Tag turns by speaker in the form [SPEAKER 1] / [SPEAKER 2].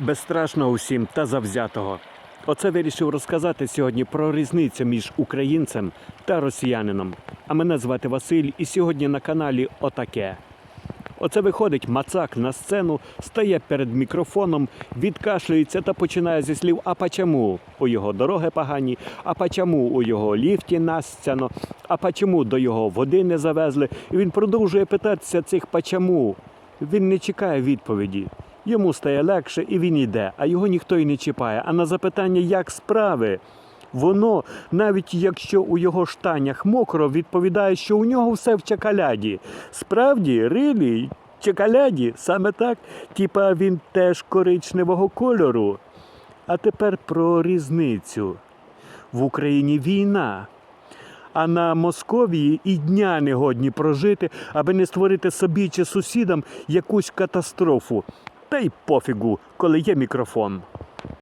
[SPEAKER 1] безстрашного усім та завзятого. Оце вирішив розказати сьогодні про різницю між українцем та росіянином. А мене звати Василь, і сьогодні на каналі Отаке. Оце виходить мацак на сцену, стає перед мікрофоном, відкашлюється та починає зі слів А почему у його дороги погані, а почему у його ліфті настяно, а почему до його води не завезли. І він продовжує питатися цих почему. Він не чекає відповіді. Йому стає легше і він йде, а його ніхто й не чіпає. А на запитання, як справи, воно, навіть якщо у його штанях мокро, відповідає, що у нього все в чакаляді. Справді, рилі, чакаляді, саме так, типа він теж коричневого кольору. А тепер про різницю. В Україні війна. А на Московії і дня не годні прожити, аби не створити собі чи сусідам якусь катастрофу. Та й пофігу, коли є мікрофон.